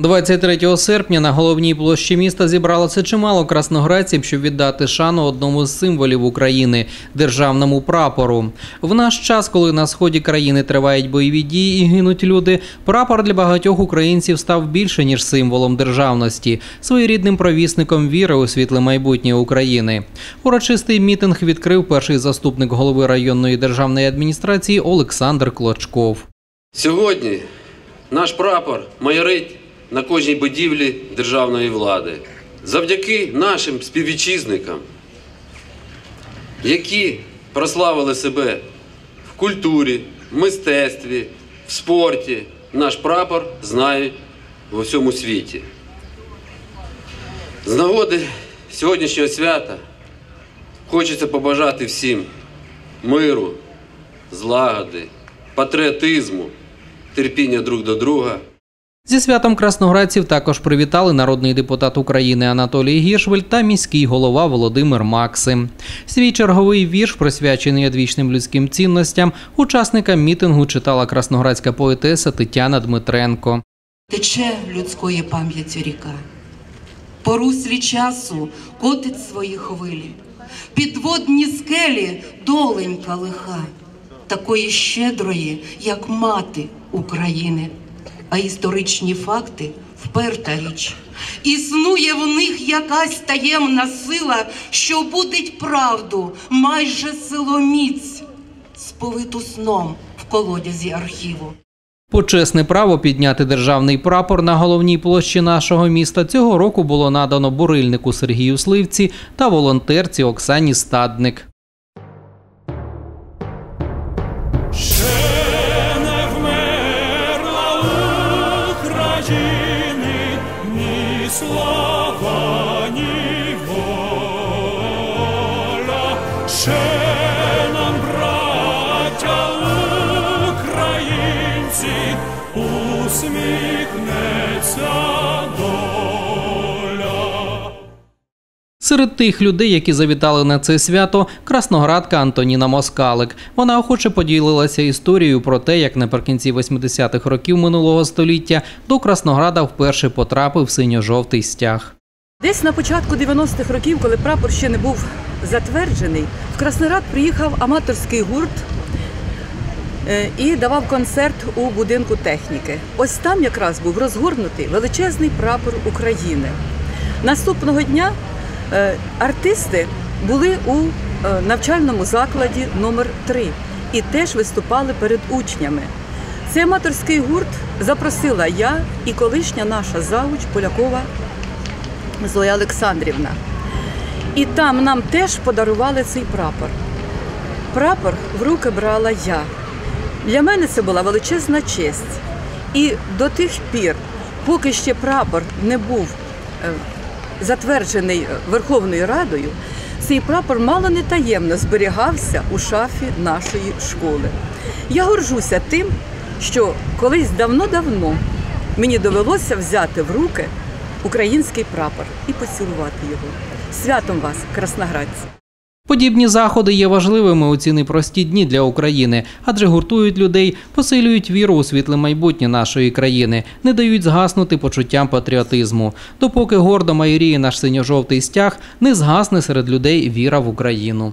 23 серпня на головній площі міста зібралося чимало красноградців, щоб віддати шану одному з символів України державному прапору. В наш час, коли на сході країни тривають бойові дії і гинуть люди, прапор для багатьох українців став більше ніж символом державності, своєрідним провісником віри у світле майбутнє України. Урочистий мітинг відкрив перший заступник голови районної державної адміністрації Олександр Клочков. Сьогодні наш прапор майорить на кожній будівлі державної влади. Завдяки нашим співвітчизникам, які прославили себе в культурі, в мистецтві, в спорті, наш прапор знають в усьому світі. З нагоди сьогоднішнього свята хочеться побажати всім миру, злагоди, патріотизму, терпіння друг до друга. Зі святом красноградців також привітали народний депутат України Анатолій Гіршвель та міський голова Володимир Максим. Свій черговий вірш, присвячений одвічним людським цінностям, учасникам мітингу читала красноградська поетеса Тетяна Дмитренко. Тече людської пам'яті ріка, по руслі часу котить свої хвилі, підводні скелі доленька лиха, такої щедрої, як мати України, а історичні факти вперта річ. Існує в них якась таємна сила, що будить правду майже силоміць, сповиту сном в колодязі архіву. Почесне право підняти державний прапор на головній площі нашого міста цього року було надано бурильнику Сергію Сливці та волонтерці Оксані Стадник. Усміхнеться доля. Серед тих людей, які завітали на це свято, красноградка Антоніна Москалик. Вона охоче поділилася історією про те, як наприкінці 80-х років минулого століття до Краснограда вперше потрапив синьо-жовтий стяг. Десь на початку 90-х років, коли прапор ще не був затверджений, в Краснорад приїхав аматорський гурт і давав концерт у будинку техніки. Ось там якраз був розгорнутий величезний прапор України. Наступного дня е, артисти були у е, навчальному закладі номер 3 і теж виступали перед учнями. Цей аматорський гурт запросила я і колишня наша завуч Полякова Зоя Олександрівна. І там нам теж подарували цей прапор. Прапор в руки брала я. Для мене це була величезна честь. І до тих пір, поки ще прапор не був е, затверджений е, Верховною Радою, цей прапор мало не таємно зберігався у шафі нашої школи. Я горжуся тим, що колись давно-давно мені довелося взяти в руки український прапор і поцілувати його. Святом вас, красноградці! Подібні заходи є важливими у ці непрості дні для України, адже гуртують людей, посилюють віру у світле майбутнє нашої країни, не дають згаснути почуттям патріотизму. Допоки гордо майоріє наш синьо-жовтий стяг, не згасне серед людей віра в Україну.